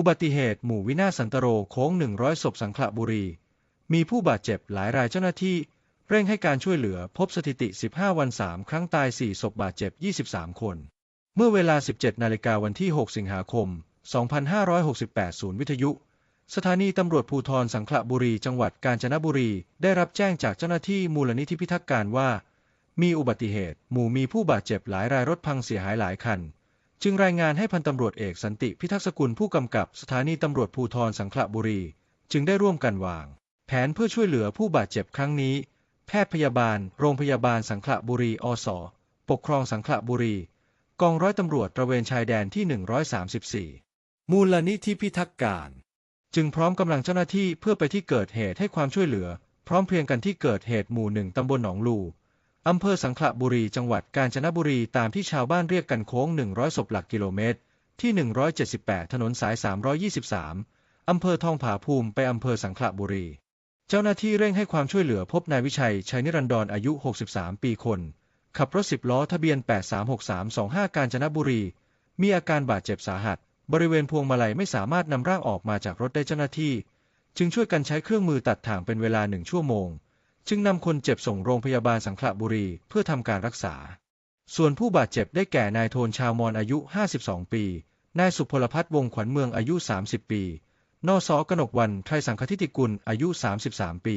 อุบัติเหตุหมู่วินาศสันตโรโค้ง 100 ศพสังขละบุรี มีผู้บาดเจ็บหลายรายเจ้าหน้าที่ เร่งให้การช่วยเหลือพบสถิติ 15 วัน 3 ครั้งตาย 4 ศพบาดเจ็บ 23 คน เมื่อเวลา 17 นาฬิกาวันที่ 6 สิงหาคม 2568 ศูนย์วิทยุ สถานีตำรวจภูธรสังขละบุรีจังหวัดกาญจนบุรี ได้รับแจ้งจากเจ้าหน้าที่มูลนิธิพิทักษ์การว่า มีอุบัติเหตุ หมู่มีผู้บาดเจ็บหลายรายรถพังเสียหายหลายคัน จึงรายงานให้พันตำรวจเอกสันติพิทักษ์กุลผู้กำกับสถานีตำรวจภูธรสังขละบุรี จึงได้ร่วมกันวาง แผนเพื่อช่วยเหลือผู้บาดเจ็บครั้งนี้ แพทย์พยาบาล โรงพยาบาลสังขละบุรีอสปกครองสังขละบุรี กองร้อยตำรวจตระเวนชายแดนที่ 134 มูลนิธิพิทักษ์การ จึงพร้อมกำลังเจ้าหน้าที่เพื่อไปที่เกิดเหตุให้ความช่วยเหลือ พร้อมเพรียงกันที่เกิดเหตุหมู่หนึ่งตำบลหนองลู อำเภอสังขละบุรีจังหวัดกาญจนบุรีตามที่ชาวบ้านเรียกกันโค้ง 100 ศพหลักกิโลเมตร ที่ 178 ถนนสาย 323 อำเภอทองผาภูมิไปอำเภอสังขละบุรี เจ้าหน้าที่เร่งให้ความช่วยเหลือพบนายวิชัยชัยนิรันดรอายุ 63 ปีคน ขับรถสิบล้อทะเบียน 836325 กาญจนบุรี มีอาการบาดเจ็บสาหัส บริเวณพวงมาลัยไม่สามารถนำร่างออกมาจากรถได้เจ้าหน้าที่ จึงช่วยกันใช้เครื่องมือตัดถ่างเป็นเวลาหนึ่งชั่วโมง จึงนำคนเจ็บส่งโรงพยาบาลสังขละบุรีเพื่อทำการรักษา ส่วนผู้บาดเจ็บได้แก่นายโทนชาวมอญอายุ 52 ปี นายสุพลพัฒน์วงขวัญเมืองอายุ 30 ปี นอสอกนกวันไทยสังคทิติกุลอายุ 33 ปี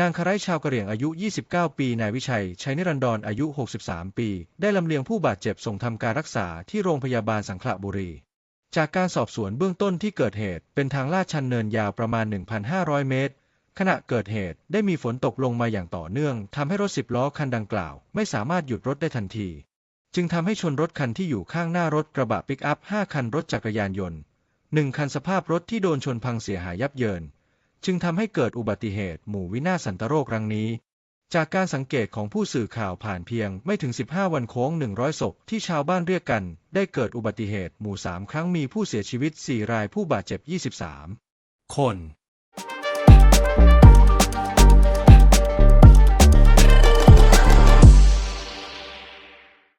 นางคาไรชาวกะเหรี่ยงอายุ 29 ปี นายวิชัย ชัยนิรันดรอายุ 63 ปี ได้ลำเลียงผู้บาดเจ็บส่งทำการรักษาที่โรงพยาบาลสังขละบุรี จากการสอบสวนเบื้องต้นที่เกิดเหตุเป็นทางลาดชันเนินยาวประมาณ 1,500 เมตร ขณะเกิดเหตุได้มีฝนตกลงมาอย่างต่อเนื่องทำให้รถสิบล้อคันดังกล่าว ไม่สามารถหยุดรถได้ทันที จึงทำให้ชนรถคันที่อยู่ข้างหน้ารถกระบะปิกอัพ 5 คันรถจักรยานยนต์หนึ่งคันสภาพรถที่โดนชนพังเสียหายยับเยิน จึงทำให้เกิดอุบัติเหตุหมู่วินาศสันตโรครั้งนี้ จากการสังเกตของผู้สื่อข่าวผ่านเพียงไม่ถึง 15 วันโค้ง 100 ศพที่ชาวบ้านเรียกกัน ได้เกิดอุบัติเหตุหมู่ 3 ครั้งมีผู้เสียชีวิต 4 รายผู้บาดเจ็บ 23 คน